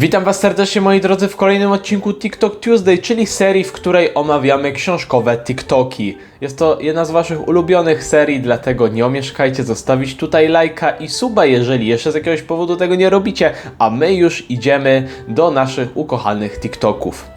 Witam Was serdecznie moi drodzy w kolejnym odcinku TikTok Tuesday, czyli serii, w której omawiamy książkowe TikToki. Jest to jedna z Waszych ulubionych serii, dlatego nie omieszkajcie zostawić tutaj lajka i suba, jeżeli jeszcze z jakiegoś powodu tego nie robicie, a my już idziemy do naszych ukochanych TikToków.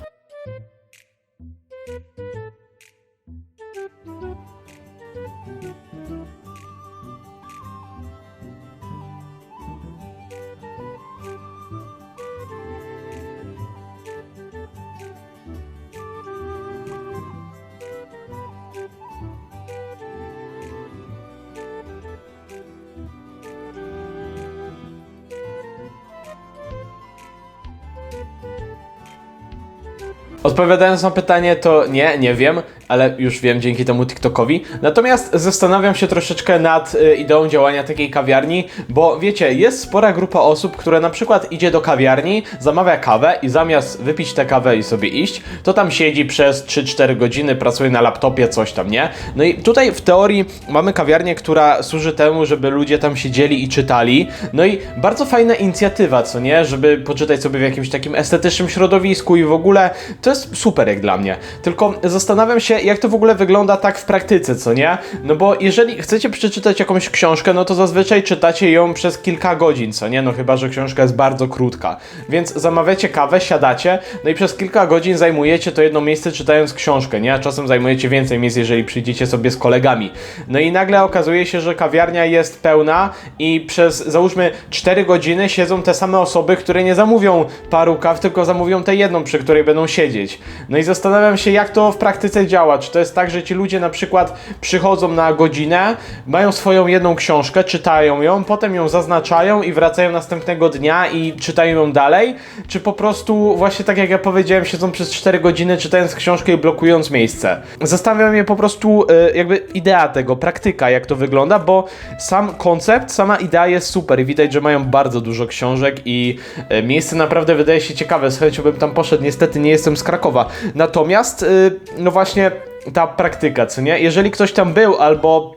Odpowiadając na pytanie, to nie, nie wiem, ale już wiem dzięki temu TikTokowi. Natomiast zastanawiam się troszeczkę nad y, ideą działania takiej kawiarni, bo wiecie, jest spora grupa osób, które na przykład idzie do kawiarni, zamawia kawę i zamiast wypić tę kawę i sobie iść, to tam siedzi przez 3-4 godziny, pracuje na laptopie, coś tam, nie? No i tutaj w teorii mamy kawiarnię, która służy temu, żeby ludzie tam siedzieli i czytali. No i bardzo fajna inicjatywa, co nie? Żeby poczytać sobie w jakimś takim estetycznym środowisku i w ogóle to jest super jak dla mnie. Tylko zastanawiam się, jak to w ogóle wygląda tak w praktyce, co nie? No bo jeżeli chcecie przeczytać jakąś książkę, no to zazwyczaj czytacie ją przez kilka godzin, co nie? No chyba, że książka jest bardzo krótka. Więc zamawiacie kawę, siadacie, no i przez kilka godzin zajmujecie to jedno miejsce czytając książkę, nie? A czasem zajmujecie więcej miejsc, jeżeli przyjdziecie sobie z kolegami. No i nagle okazuje się, że kawiarnia jest pełna i przez załóżmy 4 godziny siedzą te same osoby, które nie zamówią paru kaw, tylko zamówią tę jedną, przy której będą siedzieć. No i zastanawiam się, jak to w praktyce działa. Czy to jest tak, że ci ludzie na przykład przychodzą na godzinę, mają swoją jedną książkę, czytają ją, potem ją zaznaczają i wracają następnego dnia i czytają ją dalej? Czy po prostu właśnie tak jak ja powiedziałem, siedzą przez 4 godziny czytając książkę i blokując miejsce? Zastanawia mnie po prostu y, jakby idea tego, praktyka, jak to wygląda, bo sam koncept, sama idea jest super i widać, że mają bardzo dużo książek i y, miejsce naprawdę wydaje się ciekawe. Z bym tam poszedł, niestety nie jestem z Krakowa. Natomiast, y, no właśnie ta praktyka, co nie? Jeżeli ktoś tam był albo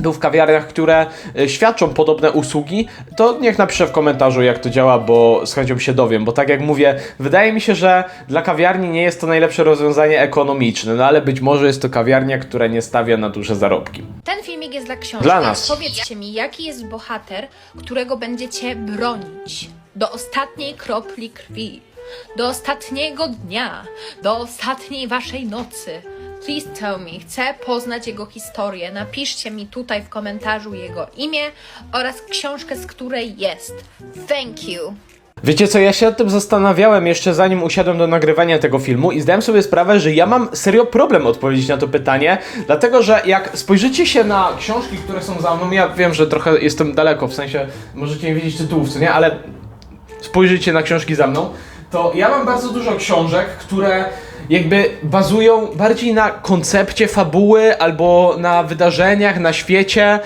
był w kawiarniach, które y, świadczą podobne usługi, to niech napisze w komentarzu, jak to działa, bo z chęcią się dowiem. Bo tak jak mówię, wydaje mi się, że dla kawiarni nie jest to najlepsze rozwiązanie ekonomiczne, no ale być może jest to kawiarnia, która nie stawia na duże zarobki. Ten filmik jest dla książki. Dla nas. Powiedzcie mi, jaki jest bohater, którego będziecie bronić do ostatniej kropli krwi, do ostatniego dnia, do ostatniej waszej nocy. Please tell me, chcę poznać jego historię. Napiszcie mi tutaj w komentarzu jego imię oraz książkę, z której jest. Thank you. Wiecie co, ja się nad tym zastanawiałem jeszcze zanim usiadłem do nagrywania tego filmu i zdałem sobie sprawę, że ja mam serio problem odpowiedzieć na to pytanie, dlatego że jak spojrzycie się na książki, które są za mną, ja wiem, że trochę jestem daleko, w sensie możecie nie widzieć tytułów, co nie, ale spojrzycie na książki za mną, to ja mam bardzo dużo książek, które jakby bazują bardziej na koncepcie fabuły albo na wydarzeniach, na świecie.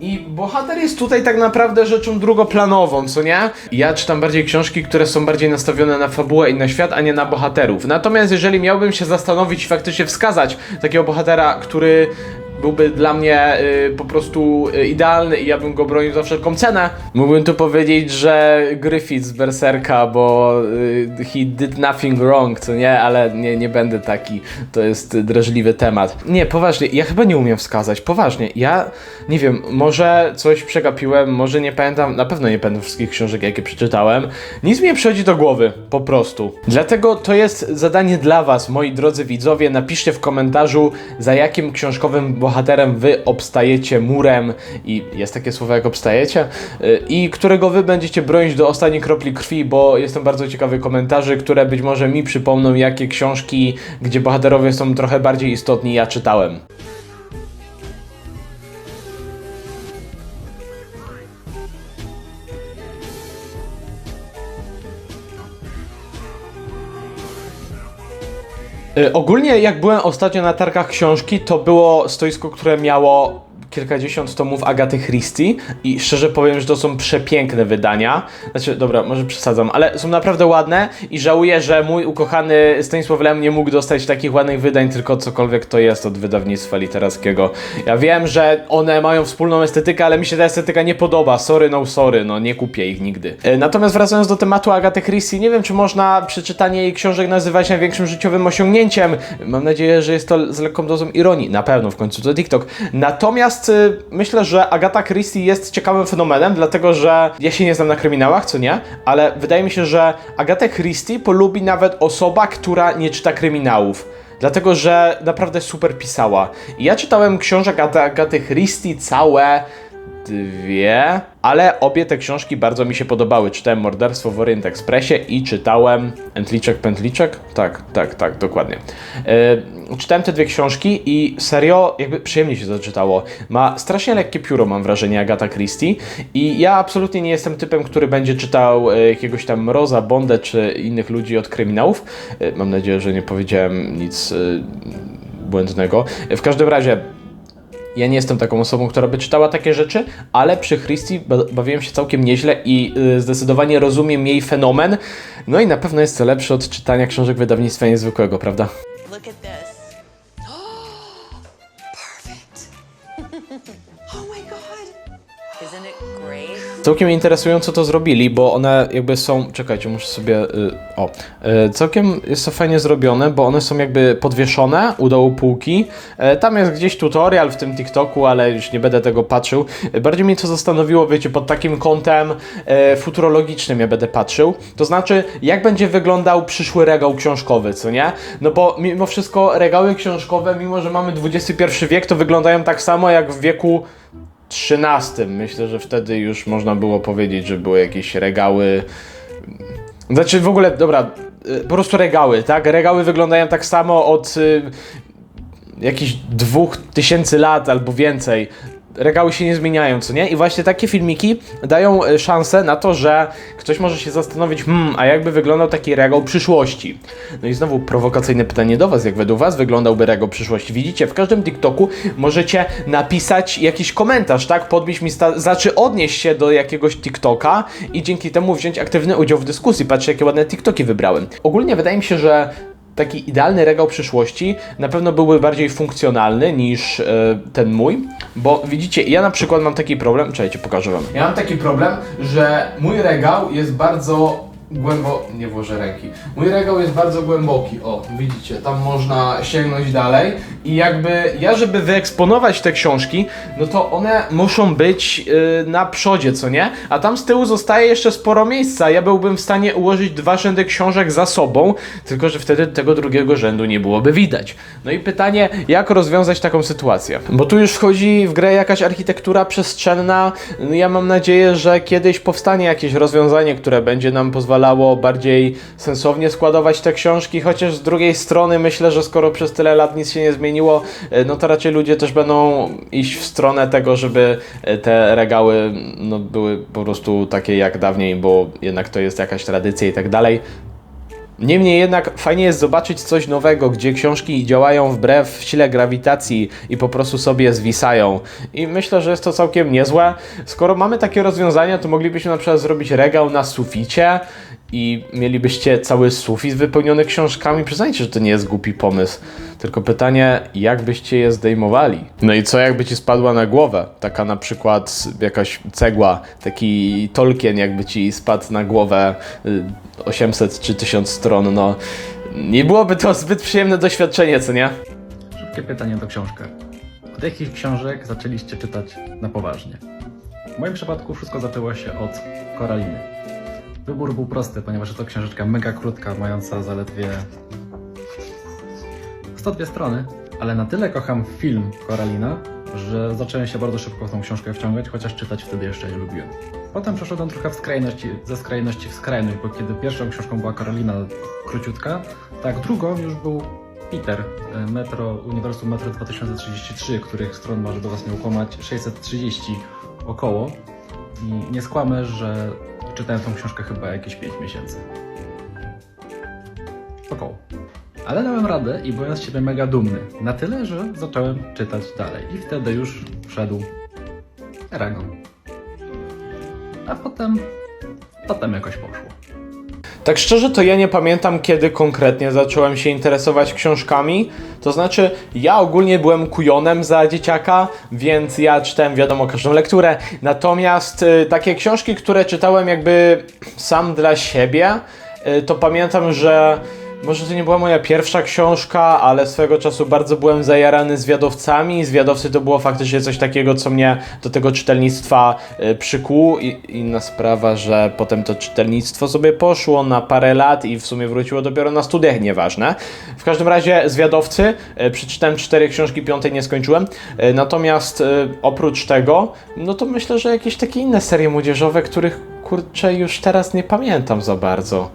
I bohater jest tutaj tak naprawdę rzeczą drugoplanową, co nie? Ja czytam bardziej książki, które są bardziej nastawione na fabułę i na świat, a nie na bohaterów. Natomiast jeżeli miałbym się zastanowić i faktycznie wskazać takiego bohatera, który byłby dla mnie y, po prostu y, idealny i ja bym go bronił za wszelką cenę. Mógłbym tu powiedzieć, że Griffith z Berserka, bo y, he did nothing wrong, co nie? Ale nie, nie będę taki. To jest drażliwy temat. Nie, poważnie, ja chyba nie umiem wskazać. Poważnie, ja nie wiem, może coś przegapiłem, może nie pamiętam, na pewno nie pamiętam wszystkich książek, jakie przeczytałem. Nic mi nie przychodzi do głowy, po prostu. Dlatego to jest zadanie dla Was, moi drodzy widzowie. Napiszcie w komentarzu, za jakim książkowym Wy obstajecie murem i jest takie słowo jak obstajecie y, i którego Wy będziecie bronić do ostatniej kropli krwi, bo jestem bardzo ciekawy komentarzy, które być może mi przypomną, jakie książki, gdzie bohaterowie są trochę bardziej istotni, ja czytałem. Ogólnie jak byłem ostatnio na targach książki, to było stoisko, które miało kilkadziesiąt tomów Agaty Christie i szczerze powiem, że to są przepiękne wydania. Znaczy, dobra, może przesadzam, ale są naprawdę ładne i żałuję, że mój ukochany Stanisław Lem nie mógł dostać takich ładnych wydań, tylko cokolwiek to jest od wydawnictwa literackiego. Ja wiem, że one mają wspólną estetykę, ale mi się ta estetyka nie podoba. Sorry, no sorry, no nie kupię ich nigdy. E, Natomiast wracając do tematu Agaty Christie, nie wiem, czy można przeczytanie jej książek nazywać największym życiowym osiągnięciem. Mam nadzieję, że jest to z lekką dozą ironii. Na pewno, w końcu to TikTok. Natomiast y, myślę, że Agata Christie jest ciekawym fenomenem, dlatego że ja się nie znam na kryminałach, co nie, ale wydaje mi się, że Agatę Christie polubi nawet osoba, która nie czyta kryminałów. Dlatego, że naprawdę super pisała. I ja czytałem książek Ag- Agaty Christie całe dwie, ale obie te książki bardzo mi się podobały. Czytałem Morderstwo w Orient Expressie i czytałem Entliczek Pętliczek? Tak, tak, tak, dokładnie. E, czytałem te dwie książki i serio, jakby przyjemnie się to czytało. Ma strasznie lekkie pióro, mam wrażenie, Agata Christie i ja absolutnie nie jestem typem, który będzie czytał e, jakiegoś tam Mroza, Bondę czy innych ludzi od kryminałów. E, mam nadzieję, że nie powiedziałem nic e, błędnego. W każdym razie ja nie jestem taką osobą, która by czytała takie rzeczy, ale przy Christie ba- bawiłem się całkiem nieźle i y, zdecydowanie rozumiem jej fenomen. No i na pewno jest to lepsze od czytania książek wydawnictwa niezwykłego, prawda? Look at this. Całkiem interesująco to zrobili, bo one jakby są. Czekajcie, muszę sobie. Y, o. Y, całkiem jest to fajnie zrobione, bo one są jakby podwieszone u dołu półki. E, tam jest gdzieś tutorial w tym TikToku, ale już nie będę tego patrzył. Bardziej mnie to zastanowiło, wiecie, pod takim kątem e, futurologicznym ja będę patrzył. To znaczy, jak będzie wyglądał przyszły regał książkowy, co nie? No bo mimo wszystko regały książkowe, mimo że mamy XXI wiek, to wyglądają tak samo jak w wieku XIII. Myślę, że wtedy już można było powiedzieć, że były jakieś regały. Znaczy w ogóle, dobra, y, po prostu regały, tak? Regały wyglądają tak samo od y, jakichś dwóch tysięcy lat albo więcej. Regały się nie zmieniają, co nie? I właśnie takie filmiki dają y, szansę na to, że ktoś może się zastanowić, hmm, a jakby wyglądał taki regał przyszłości? No i znowu prowokacyjne pytanie do Was, jak według Was wyglądałby regał przyszłości? Widzicie, w każdym TikToku możecie napisać jakiś komentarz, tak? Podbić mi, znaczy odnieść się do jakiegoś TikToka i dzięki temu wziąć aktywny udział w dyskusji. Patrzcie, jakie ładne TikToki wybrałem. Ogólnie wydaje mi się, że taki idealny regał przyszłości na pewno byłby bardziej funkcjonalny niż e, ten mój, bo widzicie, ja na przykład mam taki problem, czekajcie, pokażę wam. Ja mam taki problem, że mój regał jest bardzo głęboko, nie włożę ręki. Mój regał jest bardzo głęboki, o, widzicie, tam można sięgnąć dalej i jakby ja, żeby wyeksponować te książki, no to one muszą być y, na przodzie, co nie? A tam z tyłu zostaje jeszcze sporo miejsca. Ja byłbym w stanie ułożyć dwa rzędy książek za sobą, tylko że wtedy tego drugiego rzędu nie byłoby widać. No i pytanie, jak rozwiązać taką sytuację? Bo tu już wchodzi w grę jakaś architektura przestrzenna. No Ja mam nadzieję, że kiedyś powstanie jakieś rozwiązanie, które będzie nam pozwalało bardziej sensownie składować te książki, chociaż z drugiej strony myślę, że skoro przez tyle lat nic się nie zmieniło, e, no to raczej ludzie też będą iść w stronę tego, żeby e, te regały no, były po prostu takie jak dawniej, bo jednak to jest jakaś tradycja i tak dalej. Niemniej jednak fajnie jest zobaczyć coś nowego, gdzie książki działają wbrew sile grawitacji i po prostu sobie zwisają. I myślę, że jest to całkiem niezłe. Skoro mamy takie rozwiązania, to moglibyśmy na przykład zrobić regał na suficie i mielibyście cały sufit wypełniony książkami. Przyznajcie, że to nie jest głupi pomysł. Tylko pytanie, jak byście je zdejmowali? No i co jakby ci spadła na głowę? Taka na przykład jakaś cegła, taki Tolkien jakby ci spadł na głowę y, 800 czy 1000 stron, no nie byłoby to zbyt przyjemne doświadczenie, co nie? Szybkie pytanie do książkę. Od jakich książek zaczęliście czytać na poważnie? W moim przypadku wszystko zaczęło się od Koraliny. Wybór był prosty, ponieważ to książeczka mega krótka, mająca zaledwie 102 strony, ale na tyle kocham film Koralina, że zacząłem się bardzo szybko w tą książkę wciągać, chociaż czytać wtedy jeszcze nie lubiłem. Potem przeszedłem trochę w skrajności, ze skrajności w skrajność, bo kiedy pierwszą książką była Karolina króciutka, tak drugą już był Peter, e, Metro, Uniwersum Metro 2033, których stron może do Was nie ukłamać, 630 około. I nie skłamę, że czytałem tą książkę chyba jakieś 5 miesięcy. Około. Ale dałem radę i byłem z siebie mega dumny. Na tyle, że zacząłem czytać dalej. I wtedy już wszedł Eragon. A potem, potem jakoś poszło. Tak szczerze to ja nie pamiętam, kiedy konkretnie zacząłem się interesować książkami. To znaczy, ja ogólnie byłem kujonem za dzieciaka, więc ja czytałem wiadomo każdą lekturę. Natomiast y, takie książki, które czytałem jakby sam dla siebie, y, to pamiętam, że może to nie była moja pierwsza książka, ale swego czasu bardzo byłem zajarany zwiadowcami. Zwiadowcy to było faktycznie coś takiego, co mnie do tego czytelnictwa y, przykuło. I inna sprawa, że potem to czytelnictwo sobie poszło na parę lat i w sumie wróciło dopiero na studiach, nieważne. W każdym razie zwiadowcy, y, przeczytałem cztery książki, piątej nie skończyłem. Y, Natomiast oprócz tego, no to myślę, że jakieś takie inne serie młodzieżowe, których kurczę już teraz nie pamiętam za bardzo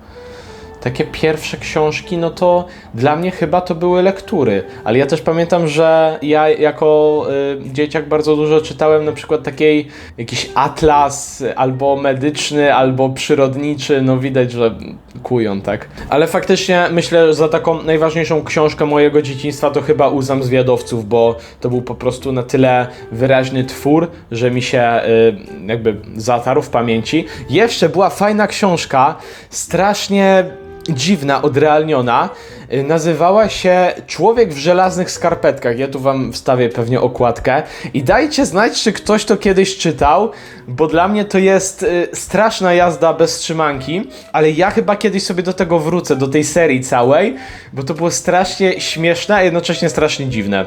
takie pierwsze książki, no to dla mnie chyba to były lektury. Ale ja też pamiętam, że ja jako y, dzieciak bardzo dużo czytałem na przykład takiej jakiś atlas albo medyczny, albo przyrodniczy, no widać, że kują, tak? Ale faktycznie myślę, że za taką najważniejszą książkę mojego dzieciństwa to chyba Uzam Zwiadowców, bo to był po prostu na tyle wyraźny twór, że mi się y, jakby zatarł w pamięci. Jeszcze była fajna książka, strasznie dziwna, odrealniona. Y, Nazywała się Człowiek w żelaznych skarpetkach. Ja tu wam wstawię pewnie okładkę. I dajcie znać, czy ktoś to kiedyś czytał, bo dla mnie to jest y, straszna jazda bez trzymanki, ale ja chyba kiedyś sobie do tego wrócę, do tej serii całej, bo to było strasznie śmieszne, a jednocześnie strasznie dziwne.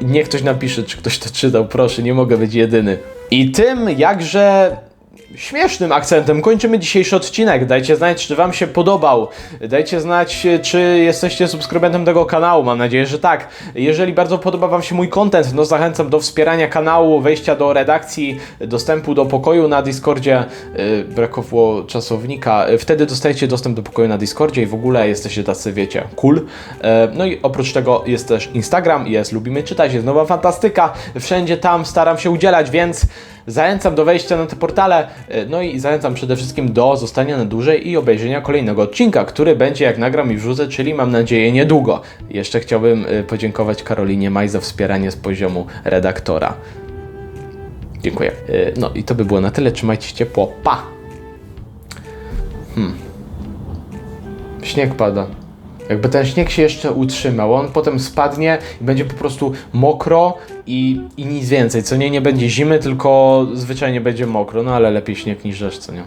Niech ktoś napisze, czy ktoś to czytał, proszę, nie mogę być jedyny. I tym jakże śmiesznym akcentem kończymy dzisiejszy odcinek. Dajcie znać, czy Wam się podobał. Dajcie znać, czy jesteście subskrybentem tego kanału. Mam nadzieję, że tak. Jeżeli bardzo podoba Wam się mój content, no zachęcam do wspierania kanału, wejścia do redakcji, dostępu do pokoju na Discordzie. Yy, brakowało czasownika. Yy, Wtedy dostajecie dostęp do pokoju na Discordzie i w ogóle jesteście tacy, wiecie, cool. Yy, No i oprócz tego jest też Instagram, jest Lubimy Czytać, jest Nowa Fantastyka. Wszędzie tam staram się udzielać, więc Zachęcam do wejścia na te portale, e, no i zachęcam przede wszystkim do zostania na dłużej i obejrzenia kolejnego odcinka, który będzie jak nagram i wrzucę, czyli mam nadzieję niedługo. Jeszcze chciałbym e, podziękować Karolinie Maj za wspieranie z poziomu redaktora. Dziękuję. E, No i to by było na tyle. Trzymajcie się ciepło. Pa! Hmm. Śnieg pada. Jakby ten śnieg się jeszcze utrzymał, on potem spadnie i będzie po prostu mokro i, i nic więcej. Co nie, nie będzie zimy, tylko zwyczajnie będzie mokro, no ale lepiej śnieg niż deszcz, co nie?